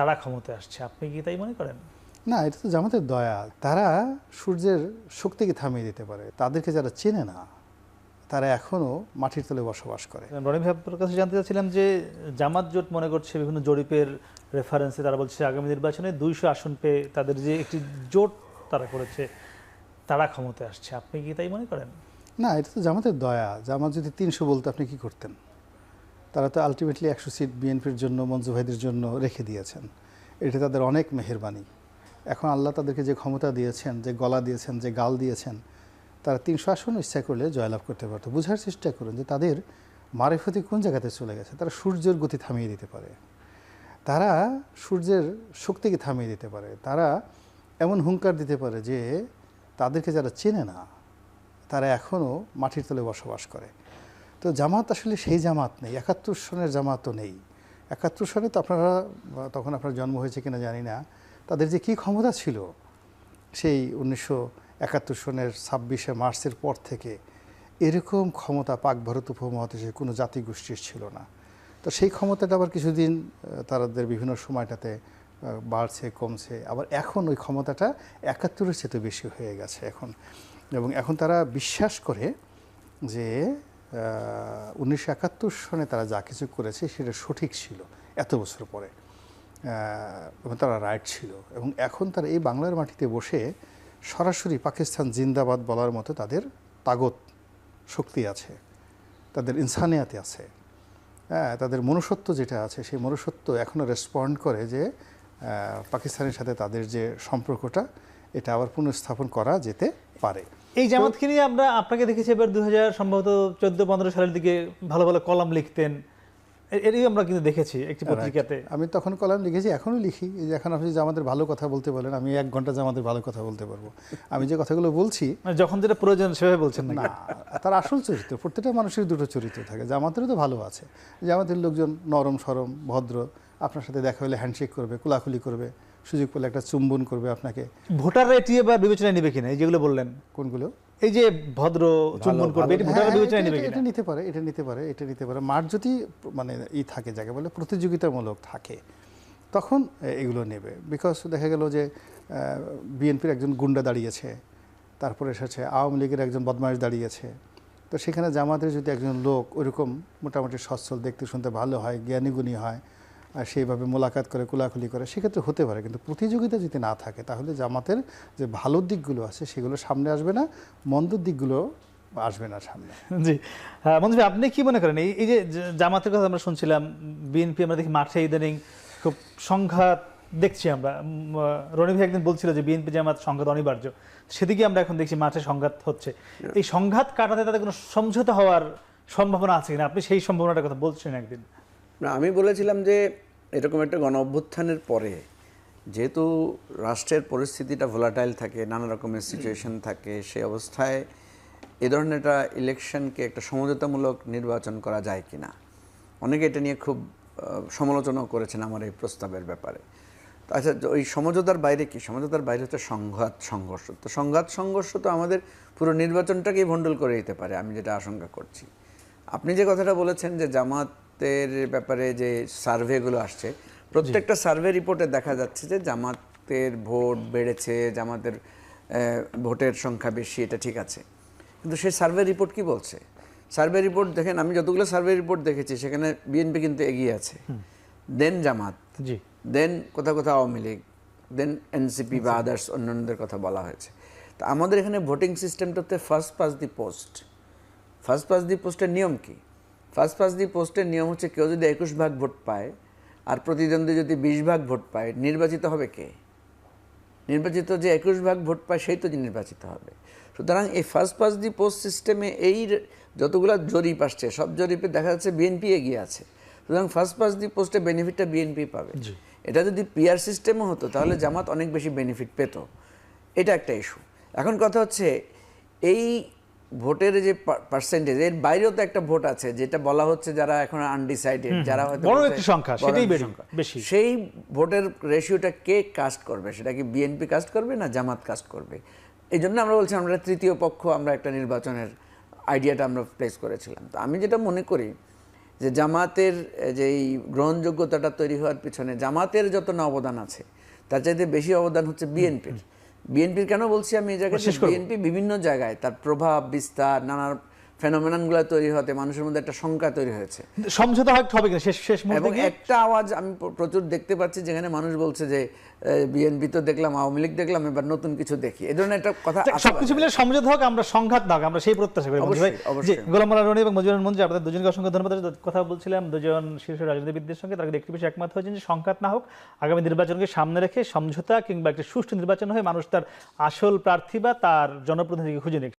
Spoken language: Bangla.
তারা ক্ষমতায় আসছে। আপনি কি তাই মনে করেন? না এটা তো জামাতের দয়া। তারা সূর্যের শক্তিকে থামিয়ে দিতে পারে। তাদেরকে যারা চেনে না তারা এখনও মাটির তলে বসবাস করে। রনি ভাই আপনার কাছে জানতে চাচ্ছিলাম যে জামাত জোট মনে করছে বিভিন্ন জরিপের রেফারেন্সে তারা বলছে আগামী নির্বাচনে দুইশো আসন পেয়ে তাদের যে একটি জোট তারা করেছে তারা ক্ষমতায় আসছে। আপনি কি তাই মনে করেন? না এটা তো জামাতের দয়া। জামাত যদি তিনশো বলতো আপনি কি করতেন? তারা তো আলটিমেটলি একশো সিট বিএনপির জন্য, মঞ্জু ভাইদের জন্য রেখে দিয়েছেন। এটা তাদের অনেক মেহেরবানি। এখন আল্লাহ তাদেরকে যে ক্ষমতা দিয়েছেন, যে গলা দিয়েছেন, যে গাল দিয়েছেন, তারা তিনশো আসন ইচ্ছা করলে জয়লাভ করতে পারতো। বোঝার চেষ্টা করুন যে তাদের মারেফতি কোন জায়গাতে চলে গেছে? তারা সূর্যের গতি থামিয়ে দিতে পারে। তারা সূর্যের শক্তিকে থামিয়ে দিতে পারে। তারা এমন হুঙ্কার দিতে পারে যে তাদেরকে যারা চেনে না, তারা এখনও মাটির তলে বসবাস করে। তো জামাত আসলে সেই জামাত নেই, একাত্তর সনের জামাতও নেই। একাত্তর সনে তো আপনারা, তখন আপনার জন্ম হয়েছে কিনা জানি না, তাদের যে কী ক্ষমতা ছিল, সেই উনিশশো একাত্তর সনের ছাব্বিশে মার্চের পর থেকে এরকম ক্ষমতা পাক ভারত উপমহাদেশে কোনো জাতিগোষ্ঠীর ছিল না। তো সেই ক্ষমতাটা আবার কিছুদিন তাদের বিভিন্ন সময়টাতে বাড়ছে, কমছে, আবার এখন ওই ক্ষমতাটা একাত্তরের চেয়ে বেশি হয়ে গেছে এখন। এবং এখন তারা বিশ্বাস করে যে উনিশশো একাত্তর সনে তারা যা কিছু করেছে সেটা সঠিক ছিল, এত বছর পরে। এবং তারা রাইট ছিল। এবং এখন তারা এই বাংলার মাটিতে বসে সরাসরি পাকিস্তান জিন্দাবাদ বলার মতো তাদের তাগত শক্তি আছে, তাদের ইনসানিয়াতে আছে। হ্যাঁ তাদের মনুষ্যত্ব যেটা আছে, সেই মনুষ্যত্ব এখনও রেসপন্ড করে যে পাকিস্তানের সাথে তাদের যে সম্পর্কটা এটা আবার পুনঃস্থাপন করা যেতে পারে। এই জামাতকে নিয়ে আমরা আপনাকে দেখেছি এবার দু হাজার সম্ভবত চোদ্দ পনেরো সালের দিকে ভালো ভালো কলাম লিখতেন। এ- এরই আমরা কিন্তু দেখেছি একটি পত্রিকাতে। আমি তখন কলাম লিখেছি এখনও লিখি। এই যে এখন আপনি যে আমাদের ভালো কথা বলতে বলেন আমি এক ঘণ্টা যে আমাদের ভালো কথা বলতে পারব। আমি যে কথাগুলো বলছি মানে যখন যেটা প্রয়োজন সেভাবে বলছেন না না তার আসল চরিত্র প্রত্যেকটা মানুষের দুটো চরিত্র থাকে জামাতেরও তো ভালো আছে। জামাতের লোকজন নরম সরম ভদ্র আপনার সাথে দেখা হলে হ্যান্ডশেক করবে কুলাকুলি করবে। সুযোগ পেলে একটা চুম্বন করবে আপনাকে। ভোটাররা এটি এবার বিবেচনায় নেবে কিনা? এই যেগুলো বললেন। কোনগুলো? এই যে ভদ্র চুম্বন করবে এটি ভোটাররা হ্যাঁ, বিবেচনায় নেবে এটা- নিতে পারে এটা নিতে পারে এটা নিতে পারে। মাঠ যদি মানে ই থাকে যাকে বলে প্রতিযোগিতামূলক থাকে তখন এগুলো নেবে। বিকজ দেখা গেল যে বিএনপির একজন গুন্ডা দাঁড়িয়েছে তারপরে এসেছে আওয়ামী লীগের একজন বদমাইশ দাঁড়িয়েছে। তো সেখানে জামাতের যদি একজন লোক ওইরকম মোটামুটি সচ্ছল দেখতে শুনতে ভালো হয় জ্ঞানীগুণী হয় সেইভাবে মোলাকাত করে কুলাকুলি করে সেক্ষেত্রে হতে পারে। কিন্তু প্রতিযোগিতা যদি না থাকে তাহলে জামাতের যে ভালো দিকগুলো আছে সেগুলো সামনে আসবে না মন্দ দিকগুলো আসবে না সামনে। জি। হ্যাঁ ভাই, আপনি কি মনে করেন? এই যে জামাতের কথা আমরা শুনছিলাম বিএনপি আমরা দেখি মাঠে ইদানিং খুব সংঘাত দেখছি আমরা। রনি ভাই একদিন বলছিল যে বিএনপি জামাত সংঘাত অনিবার্য। সেদিকে আমরা এখন দেখছি মাঠে সংঘাত হচ্ছে। এই সংঘাত কাটাতে তাদের কোনো সমঝোতা হওয়ার সম্ভাবনা আছে কিনা? আপনি সেই সম্ভাবনাটার কথা বলছেন একদিন। না, আমি বলেছিলাম যে এরকম একটা গণ অভ্যুত্থানের পরে যেহেতু রাষ্ট্রের পরিস্থিতিটা ভোলাটাইল থাকে, নানা রকমের সিচুয়েশন থাকে সেই অবস্থায় এ ধরনের একটা ইলেকশনকে একটা সমঝোতামূলক নির্বাচন করা যায় কি না অনেকে এটা নিয়ে খুব সমালোচনাও করেছেন আমার এই প্রস্তাবের ব্যাপারে। আচ্ছা ওই সমঝোতার বাইরে কি? সমঝোতার বাইরে হচ্ছে সংঘাত সংঘর্ষ। তো সংঘাত সংঘর্ষ তো আমাদের পুরো নির্বাচনটাকেই ভণ্ডুল করে দিতে পারে, আমি যেটা আশঙ্কা করছি। আপনি যে কথাটা বলেছেন যে জামাতের ব্যাপারে যে সার্ভেগুলো আসছে প্রত্যেকটা সার্ভে রিপোর্টে দেখা যাচ্ছে যে জামাতের ভোট বেড়েছে জামাতের ভোটের সংখ্যা বেশি এটা ঠিক আছে। কিন্তু সেই সার্ভে রিপোর্ট কি বলছে? সার্ভে রিপোর্ট দেখেন আমি যতগুলো সার্ভে রিপোর্ট দেখেছি সেখানে বিএনপি কিন্তু এগিয়ে আছে। দেন জামাত। জি। দেন কোথাও কোথাও আওয়ামী লীগ। দেন এনসিপি বা আদার্স অন্যান্যদের কথা বলা হয়েছে। তো আমাদের এখানে voting সিস্টেমটাতে first past the post first past the পোস্টের নিয়ম কি? ফার্স্ট পাস দি পোস্টের নিয়ম হচ্ছে কেউ যদি একুশ ভাগ ভোট পায় আর প্রতিদ্বন্দ্বী যদি বিশ ভাগ ভোট পায় নির্বাচিত হবে কে? নির্বাচিত যে একুশ ভাগ ভোট পায় সেই তো নির্বাচিত হবে। সুতরাং এই ফার্স্ট পাস দি পোস্ট সিস্টেমে এই যতগুলো জরিপ আসছে সব জরিপে দেখা যাচ্ছে বিএনপি এগিয়ে আছে। সুতরাং ফার্স্ট পাস দি পোস্টে বেনিফিটটা বিএনপি পাবে। এটা যদি পিআর সিস্টেমও হতো তাহলে জামাত অনেক বেশি বেনিফিট পেত। এটা একটা ইস্যু এখন কথা হচ্ছে এই ভোটের যে পার্সেন্টেজ এর বাইরেও তো একটা ভোট আছে যেটা বলা হচ্ছে যারা এখন আনডিসাইডেড যারা হয়তো বড় একটি সংখ্যা, সেটাই। বেশি। সেই ভোটের রেশিওটা কে কাস্ট করবে? সেটা কি বিএনপি কাস্ট করবে না জামাত কাস্ট করবে? এই জন্য আমরা বলছি আমরা তৃতীয় পক্ষ আমরা একটা নির্বাচনের আইডিয়াটা আমরা প্লেস করেছিলাম। তো আমি যেটা মনে করি যে জামাতের এ, যে এই গ্রহণযোগ্যতাটা তৈরি হওয়ার পিছনে জামাতের যত না অবদান আছে তার চাইতে বেশি অবদান হচ্ছে বিএনপির বিএনপির কেন বলছি আমি এই জায়গায়? বিএনপি বিভিন্ন জায়গায় তার প্রভাব বিস্তার নানা ফেনোমেননগুলো তৈরি হতে মানুষের মধ্যে একটা শঙ্কা তৈরি হয়েছে। সমঝোতা হয় হবে কিনা? শেষ শেষ মুহূর্তে এবং একটা আওয়াজ আমি প্রচুর দেখতে পাচ্ছি যেখানে মানুষ বলছে যে বিএনপি তো দেখলাম আওয়ামী লীগ দেখলাম এবার নতুন কিছু দেখি। এই ধরনের একটা কথা সবকিছু মিলে সমঝোতা হোক আমরা সংঘাত না হোক, আমরা সেই প্রত্যাশা করি। গোলাম রনি এবং মজিবুর মঞ্জু আপনাদের দুজনকে অসংখ্য ধন্যবাদ কথা বলছিলাম দুজন শীর্ষ রাজনীতিবিদদের সঙ্গে তারা একটি বিষয়ে একমত হয়েছেন যে সংঘাত না হোক আগামী নির্বাচনকে সামনে রেখে সমঝোতা কিংবা একটি সুষ্ঠু নির্বাচন হয়ে মানুষ তার আসল প্রার্থী বা তার জনপ্রতিনিধিকে খুঁজে নিক।